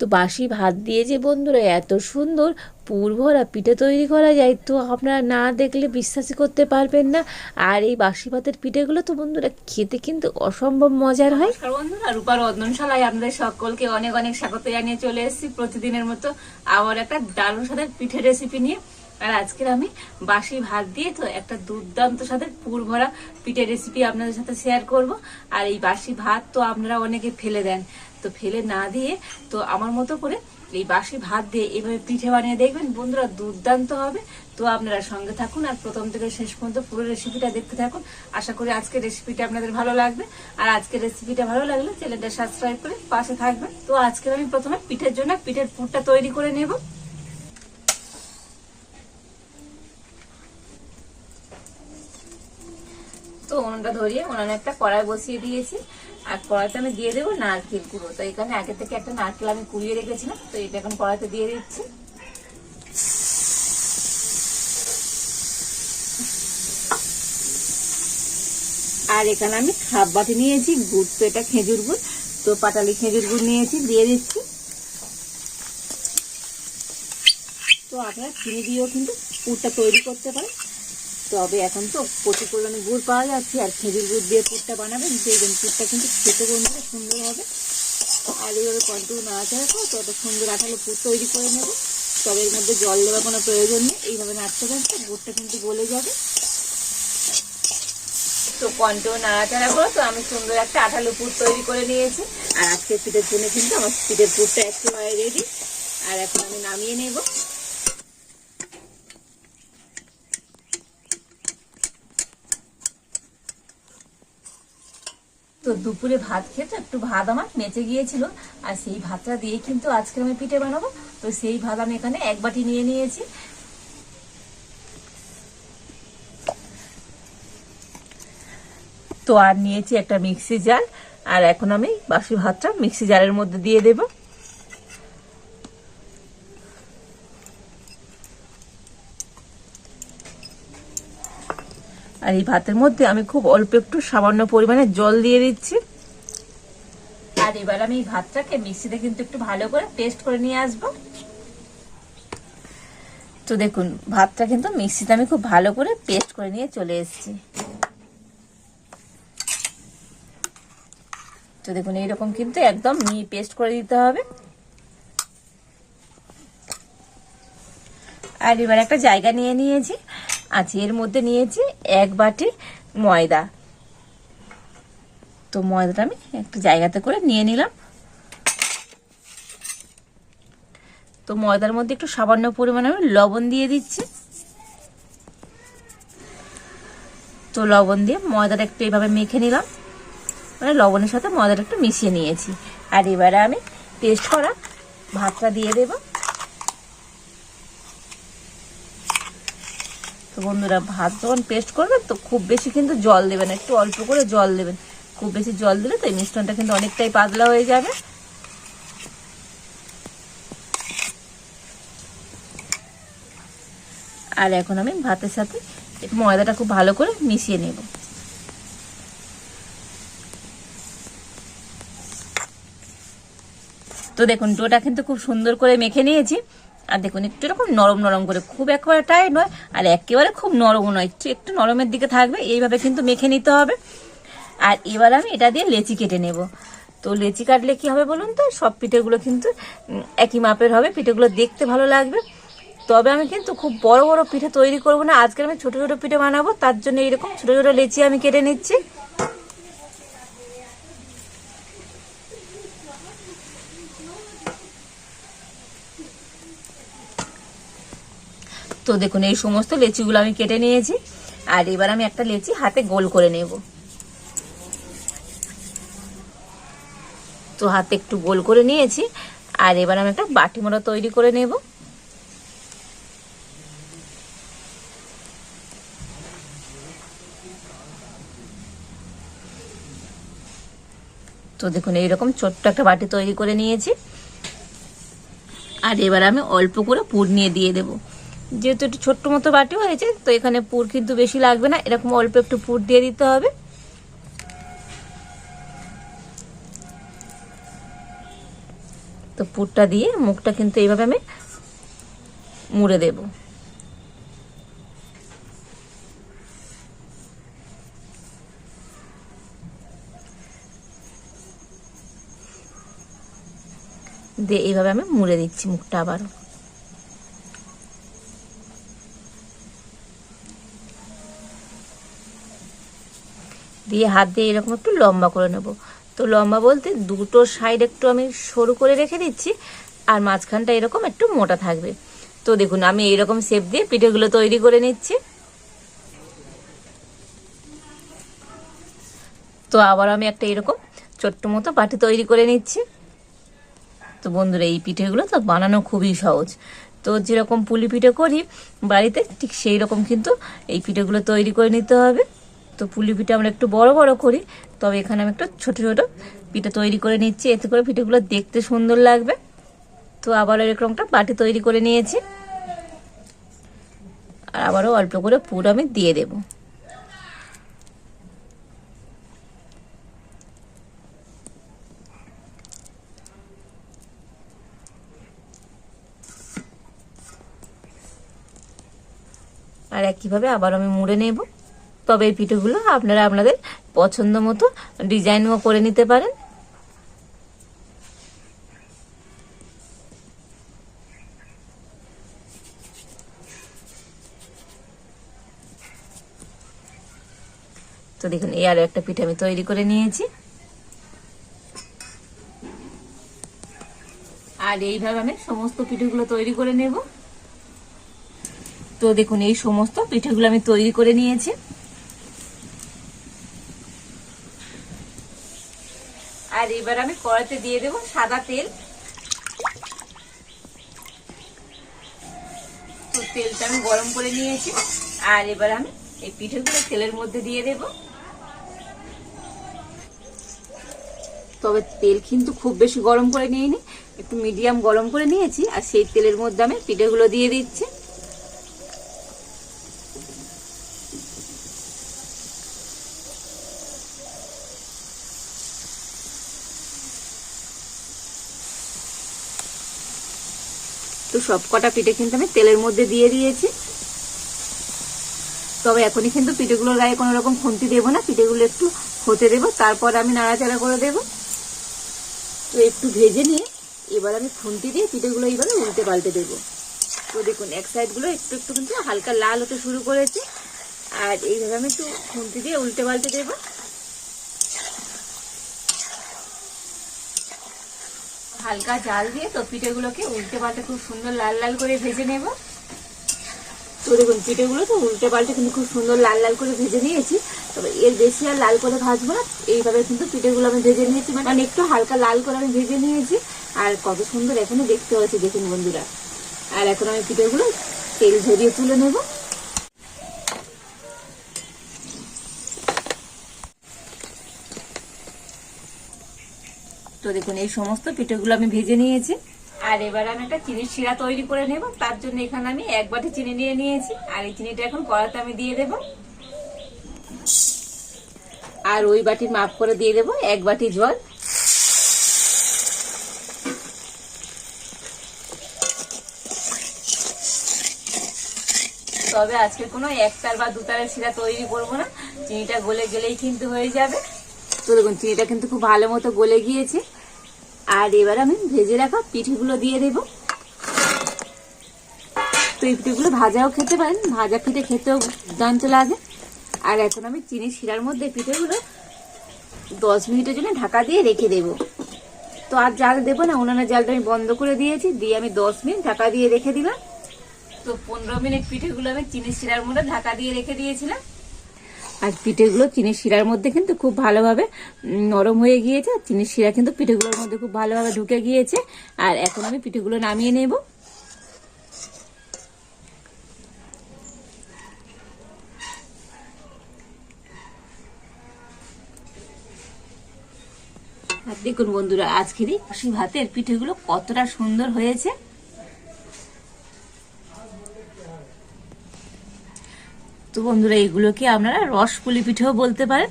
তো বাসি ভাত দিয়ে যে বন্ধুরা এত সুন্দর পুর ভরা পিঠে তৈরি করা যায়, তো আপনারা না দেখলে বিশ্বাসই করতে পারবেন না। আর এই বাসি ভাতের পিঠেগুলো তো বন্ধুরা খেতে কিন্তু অসম্ভব মজার হয়। বন্ধুরা রূপার রন্ধনশালায় আপনাদের সকলকে অনেক অনেক স্বাগত জানিয়ে চলে এসেছি প্রতিদিনের মতো আবার একটা দারুণ স্বাদের পিঠের রেসিপি নিয়ে। আর আজকের আমি বাসি ভাত দিয়ে তো একটা দুর্দান্ত স্বাদের পুর ভরা পিঠের রেসিপি আপনাদের সাথে শেয়ার করব। আর এই বাসি ভাত তো আপনারা অনেকে ফেলে দেন। তো ফেলে না দিয়ে তো আমার মতো করে এই বাসি ভাত দিয়ে এভাবে পিঠে বানিয়ে দেখবেন, বন্ধুরা দুর্দান্ত হবে। তো আপনারা সঙ্গে থাকুন আর প্রথম থেকে শেষ পর্যন্ত পুরো রেসিপিটা দেখতে থাকুন। আশা করি আজকের রেসিপিটা আপনাদের ভালো লাগবে। আর আজকের রেসিপিটা ভালো লাগলে চ্যানেলটা সাবস্ক্রাইব করে পাশে থাকবেন। তো আজকে আমি প্রথমে পিঠের জন্য পিঠের পুরটা তৈরি করে নেব। তো উনুনটা ধরিয়ে উনানে একটা কড়াই বসিয়ে দিয়েছি। আর কড়াইতে আমি দিয়ে দেবো নারকেল কুড়ো তো এখানে আগে থেকে একটা নারকেল আমি কুড়িয়ে রেখেছিলাম, তো এটা এখন কড়াইতে দিয়ে দিচ্ছি। আর এখানে আমি খাপ বাটি নিয়েছি গুড়, তো এটা খেজুর গুড়, তো পাটালি খেজুর গুড় নিয়েছি, দিয়ে দিচ্ছি। তো আপনারা চিনি দিয়েও কিন্তু পুরটা তৈরি করতে পারেন। তবে এখন তো প্রচুর পরিমাণে গুড় পাওয়া যাচ্ছে, আর খেজুর গুড় দিয়ে পুরটা বানাবেন দেখবেন পুরটা কিন্তু খেতে বন্ধুরা সুন্দর হবে। আর এইভাবে কন্টিনিউ নাড়াচাড়া করো তত সুন্দর আঠালো পুর তৈরি করে নেব। তবে এর মধ্যে জল দেওয়ার কোনো প্রয়োজন নেই, এইভাবে নাড়তে থাকতে গুড়টা কিন্তু গলে যাবে। তো কন্টিনিউ নাড়াচাড়া করো, তো আমি সুন্দর একটা আঠালো পুর তৈরি করে নিয়েছি। আর আজকে পিঠের জন্য কিন্তু আমার পিঠের পুরটা একেবারে রেডি। আর এখন আমি নামিয়ে নেব। তো দুপুরে ভাত খেতে একটু ভাত আমার মেচে গিয়েছিল। আর সেই ভাতটা দিয়ে কিন্তু আজকে আমি পিঠে বানাবো। তো সেই ভাত আমি এখানে এক বাটি নিয়ে নিয়েছি। তো আর নিয়েছি একটা মিক্সি জাল আর এখন আমি বাসি ভাতটা মিক্সি জারের মধ্যে দিয়ে দেব। আর এই ভাতের মধ্যে আমি খুব অল্প একটু সামান্য পরিমাণে জল দিয়ে দিচ্ছি। আর এবার আমি এই ভাতটাকে মিক্সিতে কিন্তু একটু ভালো করে পেস্ট করে নিয়ে আসব। তো দেখুন, ভাতটা কিন্তু মিক্সিতে আমি খুব ভালো করে পেস্ট করে নিয়ে চলে এসেছি। তো দেখুন, এইরকম কিন্তু একদম মিহি পেস্ট করে দিতে হবে। আর এবার একটা জায়গা নিয়ে নিয়েছি। আচ্ছা এর মধ্যে নিয়েছি এক বাটি ময়দা। তো ময়দাটা আমি একটা জায়গাতে করে নিয়ে নিলাম। তো ময়দার মধ্যে একটু সামান্য পরিমাণে আমি লবণ দিয়ে দিচ্ছি। তো লবণ দিয়ে ময়দাটা একটু এভাবে মেখে নিলাম। মানে লবণের সাথে ময়দাটা একটু মিশিয়ে নিয়েছি। আর এবারে আমি পেস্ট করা ভাতটা দিয়ে দেবো। বন্ধুরা ভাত যখন পেস্ট করবেন তো খুব বেশি কিন্তু জল দেবেন একটু অল্প করে জল দেবেন। খুব বেশি জল দিলে তো এই মিশ্রণটা কিন্তু অনেকটাই পাতলা হয়ে যাবে। আর এখন আমি ভাতের সাথে ময়দাটা খুব ভালো করে মিশিয়ে নেব। তো দেখুন ডোটা কিন্তু খুব সুন্দর করে মেখে নিয়েছি। আর দেখুন, একটু এরকম নরম নরম করে, খুব একেবারে টাইট নয়, আর একেবারে খুব নরমও নয়, একটু একটু নরমের দিকে থাকবে, এইভাবে কিন্তু মেখে নিতে হবে। আর এবার আমি এটা দিয়ে লেচি কেটে নেব। তো লেচি কাটলে কি হবে বলুন তো, সব পিঠেগুলো কিন্তু একই মাপের হবে, পিঠেগুলো দেখতে ভালো লাগবে। তবে আমি কিন্তু খুব বড় বড় পিঠে তৈরি করব না, আজকে আমি ছোট ছোট পিঠে বানাবো, তার জন্য এইরকম ছোট ছোট লেচি আমি কেটে নিচ্ছি। তো দেখুন, এই সমস্ত লেচিগুলো আমি কেটে নিয়েছি। আর এবার আমি একটা লেচি হাতে গোল করে নেব। তো হাতে একটু গোল করে নিয়েছি। আর এবার আমি একটা বাটি মোড়া তৈরি করে নেব। তো দেখুন, এইরকম ছোট্ট একটা বাটি তৈরি করে নিয়েছি। আর এবার আমি অল্প করে পুর নিয়ে দিয়ে দেবো। যেহেতু একটু ছোট্ট মতো বাটি হয়েছে, তো এখানে পুর কিন্তু বেশি লাগবে না। এরকম অল্প একটু পুর দিয়ে দিতে হবে। তো পুরটা দিয়ে মুখটা কিন্তু এইভাবে আমি মুড়ে দেব। দিয়ে এইভাবে আমি মুড়ে দিচ্ছি মুখটা আবারও। দিয়ে হাত দিয়ে এরকম একটু লম্বা করে নেব। তো লম্বা বলতে দুটো সাইড একটু আমি সরু করে রেখে দিচ্ছি, আর মাঝখানটা এরকম একটু মোটা থাকবে। তো দেখুন, আমি এইরকম শেপ দিয়ে পিঠেগুলো তৈরি করে নিচ্ছি। তো আবার আমি একটা এরকম ছোট্ট মতো বাটি তৈরি করে নিচ্ছি। তো বন্ধুরা, এই পিঠেগুলো তো বানানো খুবই সহজ। তো যেরকম পুলি পিঠে করি, বাড়িতে ঠিক সেই রকম কিন্তু এই পিঠেগুলো তৈরি করে নিতে হবে। তো পুলি পিঠা আমরা একটু বড় বড় করি, তবে এখানে আমি একটু ছোট ছোট পিঠা তৈরি করে নিচ্ছি। এতে করে পিঠেগুলো দেখতে সুন্দর লাগবে। তো আবারও এরকম একটা বাটি তৈরি করে নিয়েছি। আর আবারও অল্প করে পুর আমি দিয়ে দেবো। আর একইভাবে আবার আমি মুড়ে নেব। তবে এই পিঠেগুলো আপনারা আপনাদের পছন্দ মতো ডিজাইনও করে নিতে পারেন। তো দেখুন, এই আরও একটা পিঠে আমি তৈরি করে নিয়েছি। আর এইভাবে আমি সমস্ত পিঠেগুলো তৈরি করে নেব। তো দেখুন, এই সমস্ত পিঠেগুলো আমি তৈরি করে নিয়েছি। আর এবার আমি কড়াতে দিয়ে দেব সাদা তেল। তো তেলটা আমি গরম করে নিয়েছি। আর এবার আমি এই পিঠেগুলো তেলের মধ্যে দিয়ে দেব। তবে তেল কিন্তু খুব বেশি গরম করে নিইনি, একটু মিডিয়াম গরম করে নিয়েছি, আর সেই তেলের মধ্যে আমি পিঠেগুলো দিয়ে দিচ্ছি। তো সব কটা পিঠে কিন্তু আমি তেলের মধ্যে দিয়ে দিয়েছি। তবে এখনই কিন্তু পিঠেগুলোর গায়ে কোনো রকম খুন্তি দেবো না, পিঠেগুলো একটু হতে দেবো, তারপর আমি নাড়াচাড়া করে দেব। তো একটু ভেজে নিয়ে এবার আমি খুন্তি দিয়ে পিঠেগুলো এইভাবে উল্টে পাল্টে দেবো। তো দেখুন, এক সাইডগুলো একটু একটু কিন্তু হালকা লাল হতে শুরু করেছে। আর এইভাবে আমি একটু খুন্তি দিয়ে উল্টে পাল্টে দেবো। হালকা জাল দিয়ে তো পিঠেগুলোকে উল্টে পাল্টে খুব সুন্দর লাল লাল করে ভেজে নেব। তো দেখুন, পিঠেগুলো তো উল্টে পাল্টে কিন্তু খুব সুন্দর লাল লাল করে ভেজে নিয়েছি। তবে এর বেশি আর লাল করে ভাজবো না, এইভাবে কিন্তু পিঠেগুলো আমি ভেজে নিয়েছি। মানে একটু হালকা লাল করে আমি ভেজে নিয়েছি। আর কত সুন্দর এখনও দেখতে হয়েছে, দেখুন বন্ধুরা। আর এখন আমি পিঠেগুলো তেল ঝরিয়ে তুলে নেব। দেখুন এই সমস্ত পিঠেগুলো আমি ভেজে নিয়েছি। আর এবার আমি একটা চিনির শিরা তৈরি করে নেব। তার জন্য এখানে আমি এক বাটি চিনি নিয়ে নিয়েছি। আর এই চিনিটা এখন কড়াতে আমি দিয়ে দেব। আর ওই বাটির মাপ করে দিয়ে দেব এক বাটি জল। তবে আজকে কোনো একটার বা দুটারের শিরা তৈরি করব না। চিনিটা গলে গেলেই কিন্তু হয়ে যাবে। তো দেখুন চিনিটা কিন্তু খুব ভালো মতো গলে গিয়েছে। আর এবার আমি ভেজে রাখা পিঠেগুলো দিয়ে দেব। তো এই পিঠেগুলো ভাজাও খেতে পারেন, ভাজা পিঠে খেতেও দান্ত লাগে। আর এখন আমি চিনি শিরার মধ্যে পিঠেগুলো দশ মিনিটের জন্য ঢাকা দিয়ে রেখে দেব। তো আর জাল দেবো না উনানের জালটা আমি বন্ধ করে দিয়েছি, দিয়ে আমি দশ মিনিট ঢাকা দিয়ে রেখে দিলাম। তো পনেরো মিনিট পিঠেগুলো আমি চিনি শিরার মধ্যে ঢাকা দিয়ে রেখে দিয়েছিলাম। আর পিঠেগুলো চিনির শিরার মধ্যে কিন্তু খুব ভালোভাবে নরম হয়ে গিয়েছে। আর চিনির শিরা কিন্তু পিঠেগুলোর মধ্যে খুব ভালোভাবে ঢুকে গিয়েছে। আর এখন আমি পিঠেগুলো নামিয়ে নেব। দেখুন বন্ধুরা, আজকের এই ভাতের পিঠেগুলো কতটা সুন্দর হয়েছে। তো বন্ধুরা, এগুলোকে আপনারা রস পুলি পিঠেও বলতে পারেন।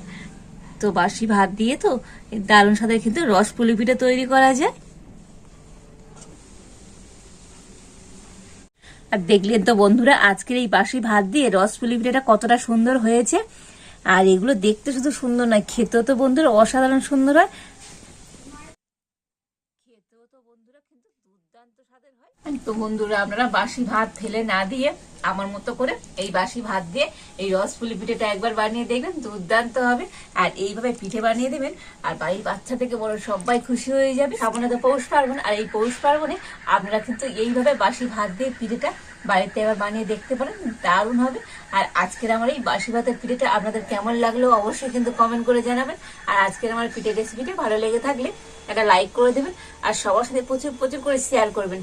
তো বাসি ভাত দিয়ে তো দারুণ সাথে কিন্তু রস পুলি পিঠে তৈরি করা যায়। আর দেখলেন তো বন্ধুরা, আজকের এই বাসি ভাত দিয়ে রস পুলি পিঠেটা কতটা সুন্দর হয়েছে। আর এগুলো দেখতে শুধু সুন্দর নয়, খেতেও তো বন্ধুরা অসাধারণ সুন্দর হয়। তো বন্ধুরা, আপনারা বাসি ভাত ফেলে না দিয়ে আমার মতো করে এই বাসি ভাত দিয়ে এই রসপুলি পিঠেটা একবার বানিয়ে দেখবেন, দুর্দান্ত হবে। আর এইভাবে পিঠে বানিয়ে দেবেন, আর বাড়ির বাচ্চা থেকে বড় সবাই খুশি হয়ে যাবে। সামনে তো পৌষ পার্বণ, আর এই পৌষ পার্বণে আপনারা কিন্তু এইভাবে বাসি ভাত দিয়ে পিঠেটা বাড়িতে এবার বানিয়ে দেখতে পারেন, দারুণ হবে। আর আজকের আমার এই বাসি ভাতের পিঠেটা আপনাদের কেমন লাগল অবশ্যই কিন্তু কমেন্ট করে জানাবেন। আর আজকের আমার পিঠের রেসিপিটা ভালো লেগে থাকলে একটা লাইক করে দেবেন, আর সবার সাথে প্রচুর প্রচুর করে শেয়ার করবেন।